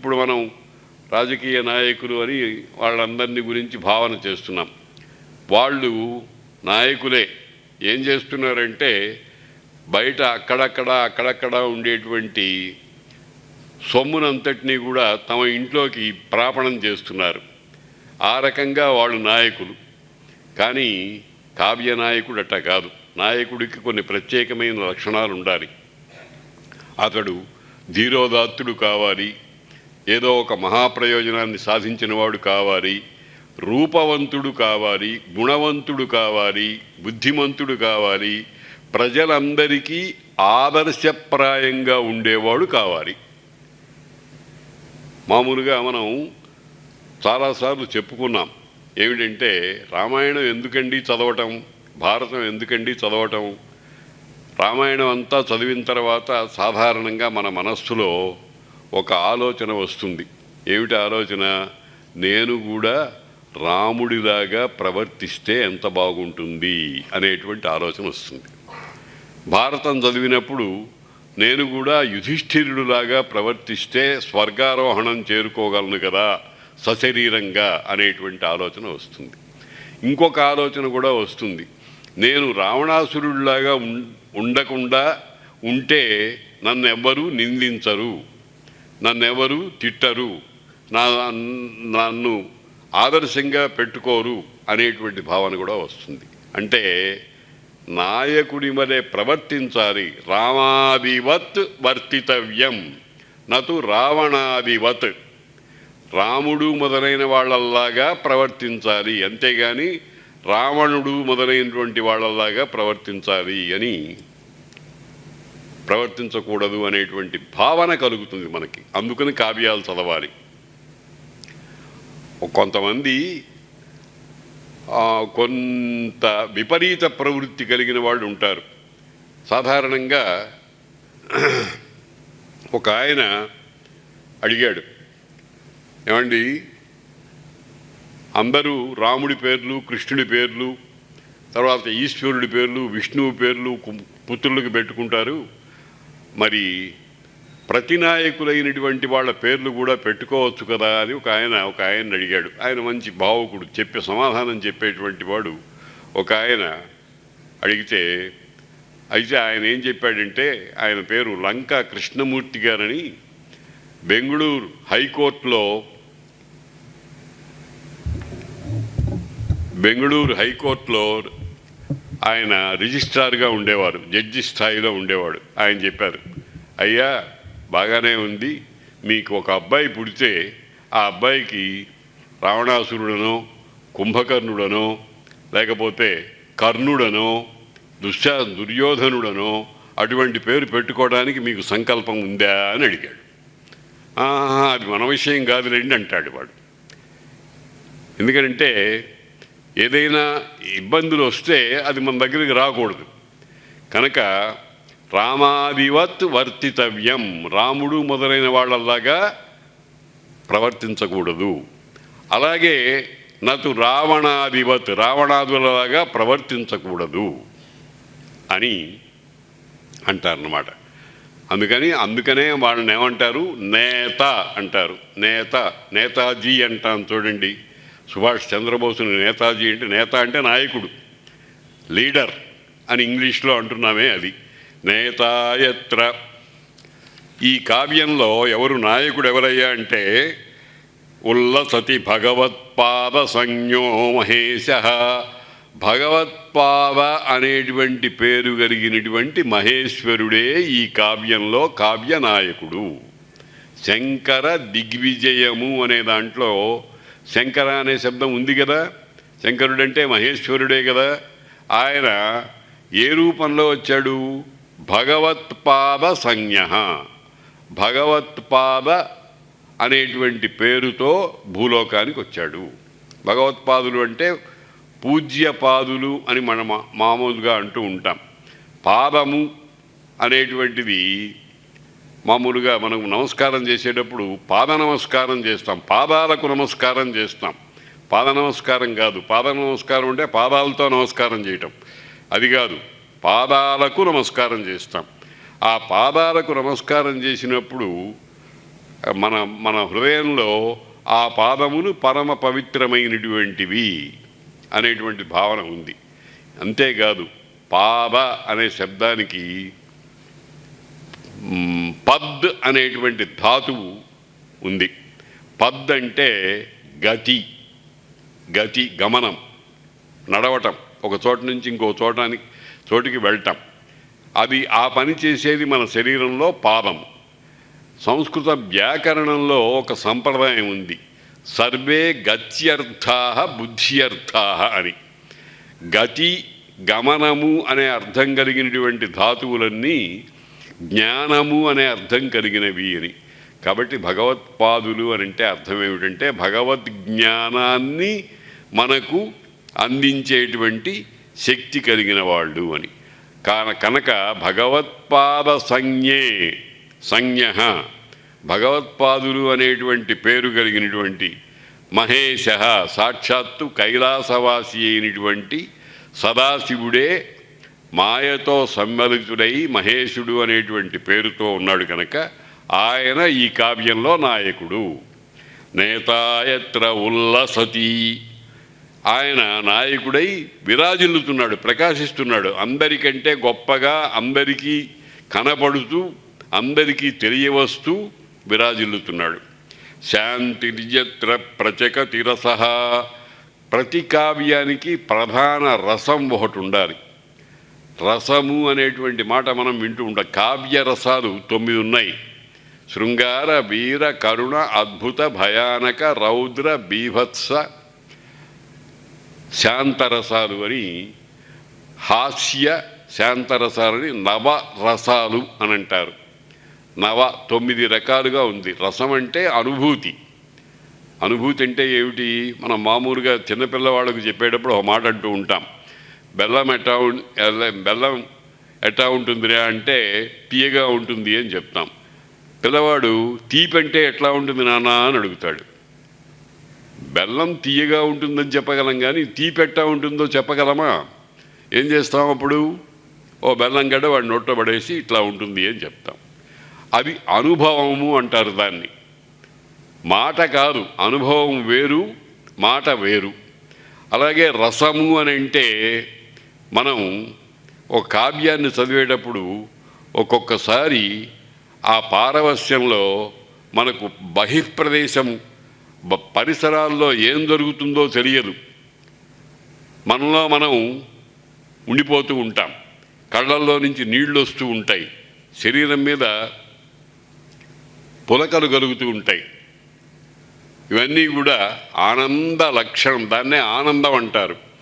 ఇప్పుడు మనం రాజకీయ నాయకులు అని వాళ్ళందరినీ గురించి భావన చేస్తున్నాం. వాళ్ళు నాయకులే. ఏం చేస్తున్నారంటే బయట అక్కడక్కడ అక్కడక్కడ ఉండేటువంటి సొమ్మునంతటినీ కూడా తమ ఇంట్లోకి ప్రాపణం చేస్తున్నారు. ఆ రకంగా వాళ్ళు నాయకులు. కానీ కావ్య నాయకుడు అట్ట కాదు. నాయకుడికి కొన్ని ప్రత్యేకమైన లక్షణాలు ఉండాలి అతడు ధీరోదాత్తుడు కావాలి. ఏదో ఒక మహాప్రయోజనాన్ని సాధించిన వాడు కావాలి రూపవంతుడు కావాలి గుణవంతుడు కావాలి బుద్ధిమంతుడు కావాలి ప్రజలందరికీ ఆదర్శప్రాయంగా ఉండేవాడు కావాలి. మామూలుగా మనం చాలాసార్లు చెప్పుకున్నాం ఏమిటంటే రామాయణం ఎందుకండి చదవటం భారతం ఎందుకండి చదవటం? రామాయణం అంతా చదివిన తర్వాత సాధారణంగా మన మనస్సులో ఒక ఆలోచన వస్తుంది. ఏమిటి ఆలోచన? నేను కూడా రాముడిలాగా ప్రవర్తిస్తే ఎంత బాగుంటుంది అనేటువంటి ఆలోచన వస్తుంది. భారతం చదివినప్పుడు నేను కూడా యుధిష్ఠిరుడులాగా ప్రవర్తిస్తే స్వర్గారోహణం చేరుకోగలను కదా సశరీరంగా అనేటువంటి ఆలోచన వస్తుంది. ఇంకొక ఆలోచన కూడా వస్తుంది. నేను రావణాసురుడిలాగా ఉండకుండా ఉంటే నన్ను ఎవ్వరూ నిందించరు. నన్నెవరు తిట్టరు. నా నన్ను ఆదర్శంగా పెట్టుకోరు అనేటువంటి భావన కూడా వస్తుంది. అంటే నాయకుడి వలె ప్రవర్తించాలి. రామాదివత్ వర్తితవ్యం. నతు రావణాదివత్ రాముడు మొదలైన వాళ్ళల్లాగా ప్రవర్తించాలి. అంతేగాని రావణుడు మొదలైనటువంటి వాళ్ళల్లాగా ప్రవర్తించాలి అని ప్రవర్తించకూడదు అనేటువంటి భావన కలుగుతుంది మనకి. అందుకని కావ్యాలు చదవాలి. కొంతమంది కొంత విపరీత ప్రవృత్తి కలిగిన వాళ్ళు ఉంటారు. సాధారణంగా ఒక ఆయన అడిగాడు ఏమండి అందరూ రాముడి పేర్లు కృష్ణుడి పేర్లు తర్వాత ఈశ్వరుడి పేర్లు విష్ణువు పేర్లు పుత్రులకు పెట్టుకుంటారు. మరి ప్రతి నాయకులైనటువంటి వాళ్ళ పేర్లు కూడా పెట్టుకోవచ్చు కదా అని ఒక ఆయన ఒక ఆయన అడిగాడు. ఆయన మంచి భావుకుడు చెప్పే సమాధానం చెప్పేటువంటి వాడు ఒక ఆయన అడిగితే అయితే ఆయన ఏం చెప్పాడంటే ఆయన పేరు లంకా కృష్ణమూర్తి గారని బెంగళూరు హైకోర్టులో బెంగళూరు హైకోర్టులో ఆయన రిజిస్ట్రార్గా ఉండేవారు జడ్జి స్థాయిలో ఉండేవాడు. ఆయన చెప్పారు అయ్యా బాగానే ఉంది. మీకు ఒక అబ్బాయి పుడితే ఆ అబ్బాయికి రావణాసురుడనో కుంభకర్ణుడనో లేకపోతే కర్ణుడనో దుశ్శా దుర్యోధనుడనో అటువంటి పేరు పెట్టుకోవడానికి మీకు సంకల్పం ఉందా? అని అడిగాడు. "ఆహా, అది మన విషయం కాదులేండి అంటాడు వాడు. ఎందుకంటే ఏదైనా ఇబ్బందులు వస్తే అది మన దగ్గరికి రాకూడదు. కనుక రామాదివత్ వర్తితవ్యం. రాముడు మొదలైన వాళ్ళలాగా ప్రవర్తించకూడదు. అలాగే నటు రావణాదివత్ రావణాదులలాగా ప్రవర్తించకూడదు అని అంటారన్నమాట. అందుకని అందుకనే వాళ్ళని ఏమంటారు? నేత అంటారు. నేత నేతాజీ అంటాం చూడండి. సుభాష్ చంద్రబోసుని నేతాజీ అంటే నేత అంటే నాయకుడు లీడర్ అని ఇంగ్లీష్లో అంటున్నామే అది. నేతాయత్ర. ఈ కావ్యంలో ఎవరు నాయకుడు ఎవరయ్యా అంటే ఉల్లసతి భగవత్పాద సంజ్ఞో మహేశ. భగవత్పాద అనేటువంటి పేరు కలిగినటువంటి మహేశ్వరుడే ఈ కావ్యంలో కావ్య నాయకుడు. శంకర దిగ్విజయము అనే దాంట్లో శంకర అనే శబ్దం ఉంది కదా. శంకరుడంటే మహేశ్వరుడే కదా. ఆయన ఏ రూపంలో వచ్చాడు? భగవత్పాద సంజ్ఞ భగవత్పాద అనేటువంటి పేరుతో భూలోకానికి వచ్చాడు. భగవత్పాదులు అంటే పూజ్యపాదులు అని మనం మా- మామూలుగా అంటూ ఉంటాం. పాదము అనేటువంటిది మామూలుగా మనం నమస్కారం చేసేటప్పుడు పాద నమస్కారం చేస్తాం పాదాలకు నమస్కారం చేస్తాం. పాద నమస్కారం కాదు పాద నమస్కారం అంటే పాదాలతో నమస్కారం చేయటం. అది కాదు పాదాలకు నమస్కారం చేస్తాం. ఆ పాదాలకు నమస్కారం చేసినప్పుడు మన మన హృదయంలో ఆ పాదములు పరమ పవిత్రమైనటువంటివి అనేటువంటి భావన ఉంది. అంతేకాదు పాద అనే శబ్దానికి పద్ అనేటువంటి ధాతువు ఉంది. పద్ అంటే గతి గతి గమనం నడవటం. ఒక చోట నుంచి ఇంకో చోటానికి చోటికి వెళ్ళటం. అది ఆ పని చేసేది మన శరీరంలో పాదం. సంస్కృత వ్యాకరణంలో ఒక సంప్రదాయం ఉంది. సర్వే గత్యర్థా బుద్ధ్యర్థా అని. గతి గమనము అనే అర్థం కలిగినటువంటి ధాతువులన్నీ జ్ఞానము అనే అర్థం కలిగినవి అని. కాబట్టి భగవత్పాదులు అని అంటే అర్థం ఏమిటంటే భగవద్ జ్ఞానాన్ని మనకు అందించేటువంటి శక్తి కలిగిన వాళ్ళు అని. కాన కనుక భగవత్పాద సంజ్ఞే సంజ్ఞ. భగవత్పాదులు అనేటువంటి పేరు కలిగినటువంటి మహేశ సాక్షాత్తు కైలాసవాసి అయినటువంటి సదాశివుడే మాయతో సమ్మలితుడై మహేశుడు అనేటువంటి పేరుతో ఉన్నాడు కనుక ఆయన ఈ కావ్యంలో నాయకుడు. నేతాయత్ర ఉల్లసతి. ఆయన నాయకుడై విరాజిల్లుతున్నాడు ప్రకాశిస్తున్నాడు. అందరికంటే గొప్పగా అందరికీ కనపడుతూ అందరికీ తెలియవస్తూ విరాజిల్లుతున్నాడు. శాంతిర్యత్ర ప్రచక తిరస ప్రతి కావ్యానికి ప్రధాన రసం ఒకటి ఉండాలి. రసము అనేటువంటి మాట మనం వింటూ ఉంటాం కావ్య రసాలు తొమ్మిది ఉన్నాయి. శృంగార వీర కరుణ అద్భుత భయానక రౌద్ర బీభత్స శాంతరసాలు అని హాస్య శాంతరసాలని నవ రసాలు అని అంటారు. నవ తొమ్మిది రకాలుగా ఉంది. రసం అంటే అనుభూతి. అనుభూతి అంటే ఏమిటి? మనం మామూలుగా చిన్నపిల్లవాళ్ళకు చెప్పేటప్పుడు ఒక మాట అంటూ ఉంటాం. బెల్లం ఎట్లా ఉం- బెల్లం ఎట్లా ఉంటుందిరా అంటే తీయగా ఉంటుంది అని చెప్తాం. పిల్లవాడు తీపంటే ఎట్లా ఉంటుంది నానా అని అడుగుతాడు. బెల్లం తీయగా ఉంటుందని చెప్పగలం కానీ తీపి ఉంటుందో చెప్పగలమా? ఏం చేస్తాం అప్పుడు? ఓ బెల్లం గడ్డ వాడు నోట్లో పడేసి ఇట్లా ఉంటుంది అని చెప్తాం. అది అనుభవము అంటారు దాన్ని. మాట కాదు అనుభవం వేరు మాట వేరు. అలాగే రసము అని అంటే మనం ఒక కావ్యాన్ని చదివేటప్పుడు ఒక్కొక్కసారి ఆ పారవస్యంలో మనకు బహిర్ప్రదేశం పరిసరాల్లో ఏం జరుగుతుందో తెలియదు. మనలో మనం ఉండిపోతూ ఉంటాం. కళ్ళల్లో నుంచి నీళ్ళు వస్తూ ఉంటాయి. శరీరం మీద పులకలు కలుగుతూ ఉంటాయి. ఇవన్నీ కూడా ఆనంద లక్షణం దాన్నే ఆనందం అంటారు.